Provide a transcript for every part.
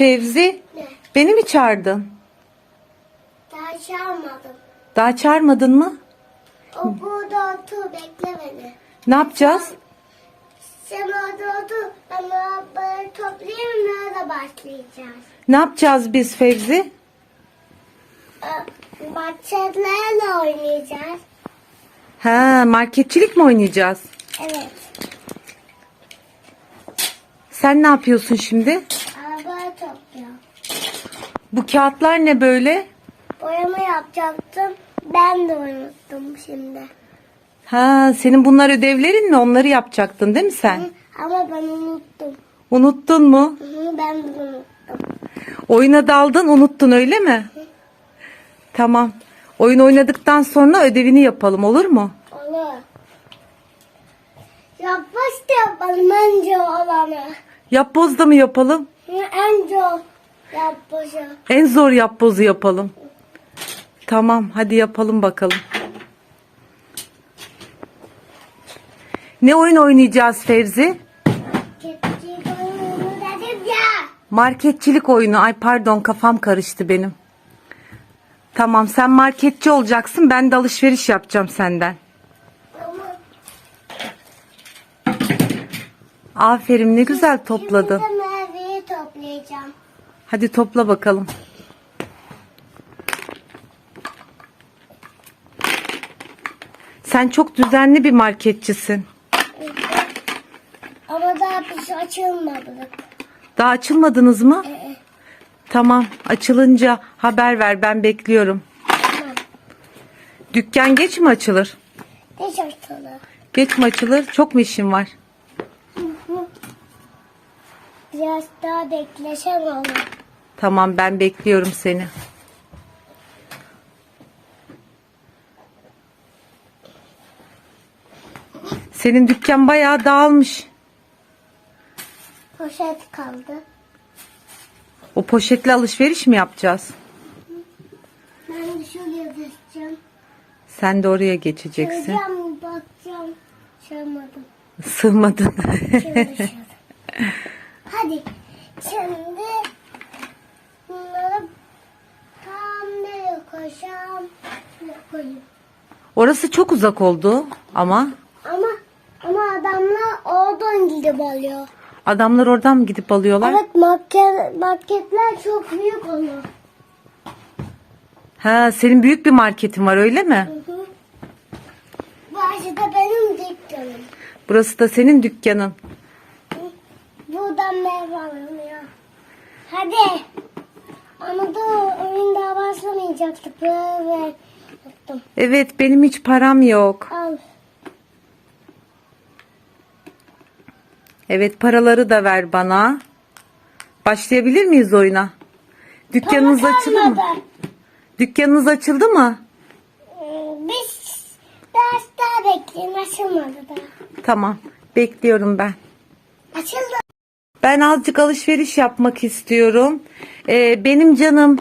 Fevzi, Ne? beni mi çağırdın? Daha çağırmadım. Daha çağırmadın mı? O burada otur bekle beni. Ne yapacağız? Sen orada otur. Ben arabayı toplayayım nerede başlayacağız? Ne yapacağız biz Fevzi? Ee, Bahçelerle oynayacağız. Ha, marketçilik mi oynayacağız? Evet. Sen ne yapıyorsun şimdi? Bu kağıtlar ne böyle? Boyama yapacaktım. Ben de unuttum şimdi. Ha, senin bunlar ödevlerin mi? Onları yapacaktın değil mi sen? Hı, Ama ben unuttum. Unuttun mu? Hı, Ben de unuttum. Oyuna daldın, unuttun öyle mi? Tamam. Oyun oynadıktan sonra ödevini yapalım olur mu? Olur. Yapmış da yapalım önce olanı. Yapboz da mı yapalım? Hı, Önce yapmışı. En zor yapbozu yapalım. Tamam, hadi yapalım bakalım. Ne oyun oynayacağız Fevzi? Keçi koyunu dedim ya. Marketçilik oyunu. Ay pardon kafam karıştı benim. Tamam sen marketçi olacaksın. Ben de alışveriş yapacağım senden. Aferin ne güzel topladın. Şimdi de meyveyi toplayacağım. Hadi topla bakalım. Sen çok düzenli bir marketçisin. Ama daha bir şey açılmadı. Daha açılmadınız mı? Ee, Tamam açılınca haber ver ben bekliyorum. tamam. Dükkan geç mi açılır? Geç ortalığı. Geç mi açılır? Çok mu işin var? Biraz daha beklesem olur. Tamam ben bekliyorum seni. Senin dükkan bayağı dağılmış. Poşet kaldı. O poşetle alışveriş mi yapacağız? Ben de şuraya geçeceğim. Sen de oraya geçeceksin. Göreceğim, bakacağım. Şamadım. Sığmadın. Hadi. Şimdi bunları tam Şuraya koyayım. Orası çok uzak oldu ama Ama ama adamlar oradan gidip alıyor. adamlar oradan mı gidip alıyorlar? Evet market, marketler çok büyük olur. Ha, senin büyük bir marketin var öyle mi? Hı hı. Bu aşağıda benim dükkanım. Burası da senin dükkanın. Buradan meyve alınıyor. Hadi. Ama da oyun daha başlamayacaktık. Böyle yaptım. Evet benim hiç param yok. Al. Evet paraları da ver bana. Başlayabilir miyiz oyuna? Dükkanınız Para açıldı mı? kalmadı. Dükkanınız açıldı mı? Ee, Biz biraz daha bekleyin. Açılmadı da. Tamam. Bekliyorum ben. Açıldı. Ben azıcık alışveriş yapmak istiyorum. Ee, benim canım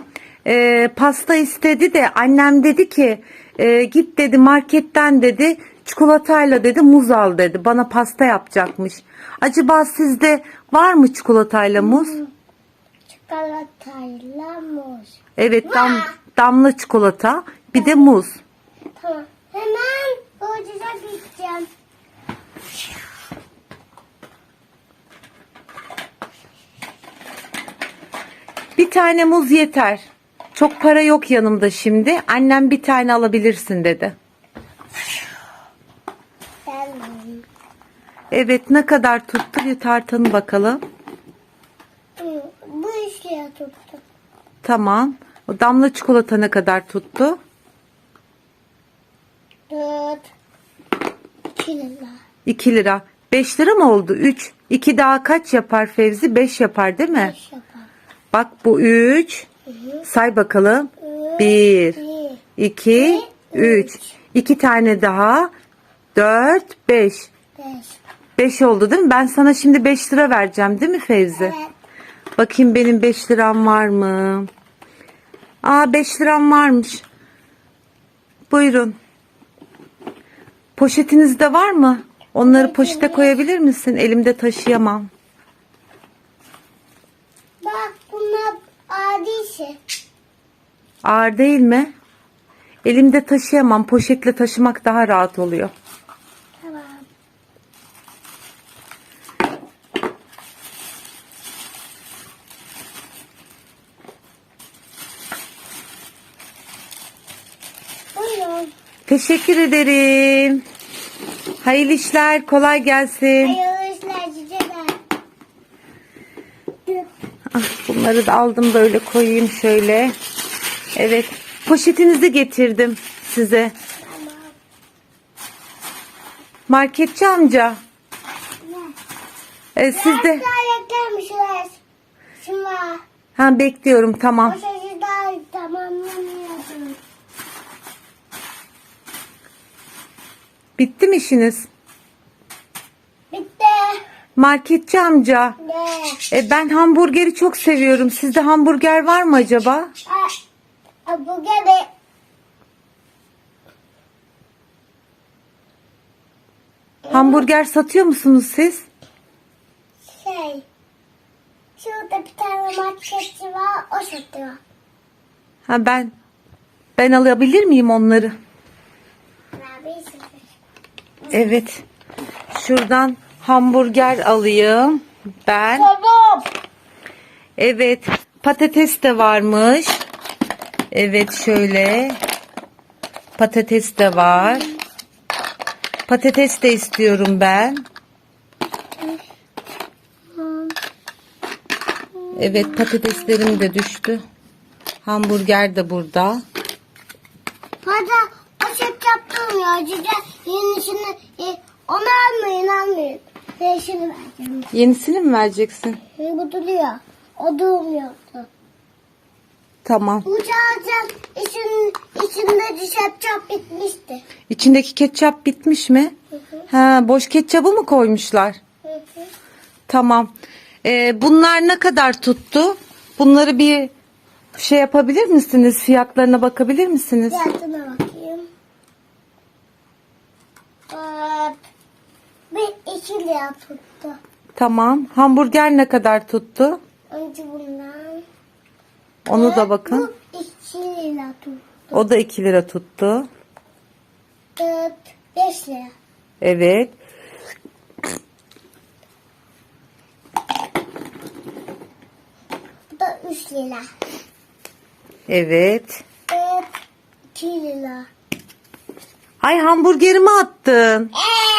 e, pasta istedi de annem dedi ki e, git dedi marketten dedi çikolatayla dedi muz al dedi. Bana pasta yapacakmış. Acaba sizde var mı çikolatayla muz? Çikolatayla muz. Evet dam, damla çikolata bir de muz. Tamam. Hemen ucuza gideceğim. Bir tane muz yeter. Çok para yok yanımda şimdi. Annem bir tane alabilirsin dedi. Evet ne kadar tuttu bir tartanı bakalım. Hı, bu işe tuttu. Tamam. O damla çikolata ne kadar tuttu? Dört. İki lira. 2 lira. 5 lira mı oldu? 3. 2 daha kaç yapar Fevzi? 5 yapar değil mi? Beş yapar. Bak bu 3. Say bakalım. 1, Bir. 2, 3. 2 tane daha. 4, 5. Beş. 5 oldu değil mi? Ben sana şimdi 5 lira vereceğim değil mi Fevzi? Bakayım benim 5 liram var mı? Aa 5 liram varmış. Buyurun. Poşetinizde var mı? Onları poşete koyabilir misin? Elimde taşıyamam. Bak bunlar ağır değilse. Ağır değil mi? Elimde taşıyamam. Poşetle taşımak daha rahat oluyor. Tamam. Buyurun. Teşekkür ederim. Hayırlı işler, kolay gelsin. Hayırlı bunları da aldım böyle koyayım şöyle. Evet. Poşetinizi getirdim size. Marketçi amca. Ne? e, siz de ha bekliyorum tamam. Bitti mi işiniz? Marketçi amca. Ne? E, ben hamburgeri çok seviyorum. Sizde hamburger var mı acaba? Gene Hamburger satıyor musunuz siz? şey. Şurada bir tane marketçi var. O satıyor. Ha ben ben alabilir miyim onları? Evet. Şuradan hamburger alayım. Ben. Tamam. Evet. Patates de varmış. Evet şöyle. Patates de var. Patates de istiyorum ben. Evet patateslerim de düştü. Hamburger de burada. Fazla o şey yaptırmıyor. Cice yenisini e, onu almayın. Şunu vereceğim. Yenisini mi vereceksin? Bu duruyor. O durmuyordu. Tamam. Alacağım. İçin, içinde ketçap bitmişti. İçindeki ketçap bitmiş mi? Hı hı. Ha, boş ketçabı mı koymuşlar? Hı hı. Tamam. Ee, bunlar ne kadar tuttu? Bunları bir şey yapabilir misiniz? Fiyatlarına bakabilir misiniz? Fiyatına bakayım. Bak. Bir iki lira tuttu. Tamam. Hamburger ne kadar tuttu? Önce bundan. Onu da Ve bakın. Bu iki lira tuttu. O da 2 lira tuttu. Dört, beş lira. Evet. Bu da üç lira. Evet. Dört, iki lira. Ay hamburgerimi attın. Dört,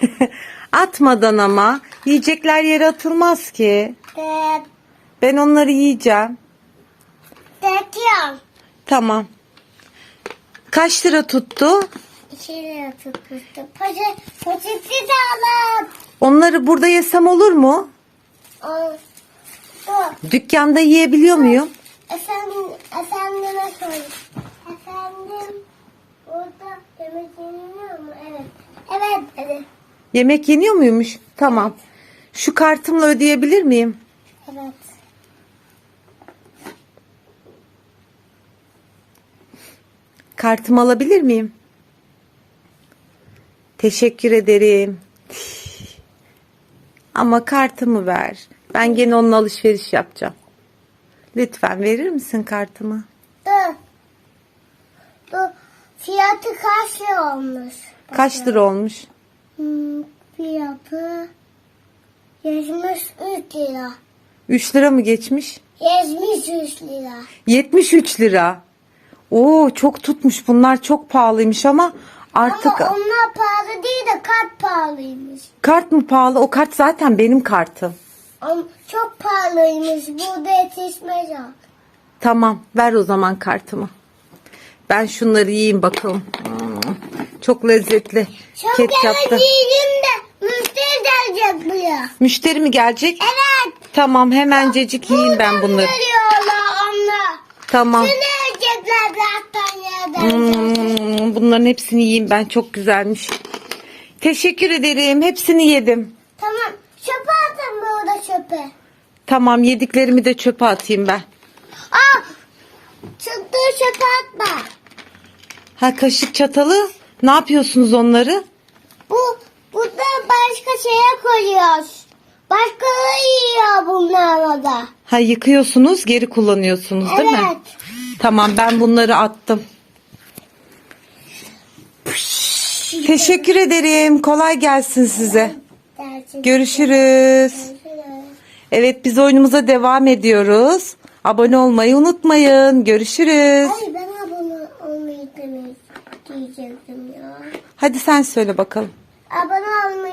Atmadan ama. Yiyecekler yere atılmaz ki. Ben onları yiyeceğim. lira. Tamam. Kaç lira tuttu? İki lira tutmuştu. Poşet, poşeti de alalım. Onları burada yesem olur mu? Bu. Dükkanda yiyebiliyor muyum? Efendim, efendime söyle. Efendim, orada yemek yeniliyor mu? Evet. Evet dedi. Yemek yeniyor muymuş? Tamam. Şu kartımla ödeyebilir miyim? Evet. Kartımı alabilir miyim? Teşekkür ederim. Ama kartımı ver. Ben gene onun alışveriş yapacağım. Lütfen verir misin kartımı? Dur. Dur. Fiyatı kaç lira olmuş? Kaç lira olmuş? Fiyatı 73 lira. 3 lira mı geçmiş? 73 lira. 73 lira. Oo çok tutmuş. Bunlar çok pahalıymış ama artık Ama onlar pahalı değil de kart pahalıymış. kart mı pahalı? O kart zaten benim kartım. Ama çok pahalıymış. Burada yetişmez o. Tamam ver o zaman kartımı. Ben şunları yiyeyim bakalım. Hmm, çok lezzetli. Çok Ketçaplı. de müşteri gelecek buraya. Müşteri mi gelecek? Evet. Tamam hemencecik yiyeyim ben Buradan bunları. Geliyorlar onlar. Tamam. Şunu yiyecekler zaten yerden. Hmm, bunların hepsini yiyeyim ben çok güzelmiş. Teşekkür ederim. Hepsini yedim. Tamam. Çöpe atın burada çöpe. Tamam yediklerimi de çöpe atayım ben. Aa! Çıktı çöpe atma. Ha kaşık çatalı. Ne yapıyorsunuz onları? Bu burada başka şeye koyuyoruz. Başkaları yiyor bunlarla da. Ha yıkıyorsunuz geri kullanıyorsunuz değil mi? Evet. Tamam ben bunları attım. Teşekkür ederim. Kolay gelsin size. Görüşürüz. Evet biz oyunumuza devam ediyoruz. Abone olmayı unutmayın. Görüşürüz. Ay ben abone olmayı demek. Hadi sen söyle bakalım. Abone olmayı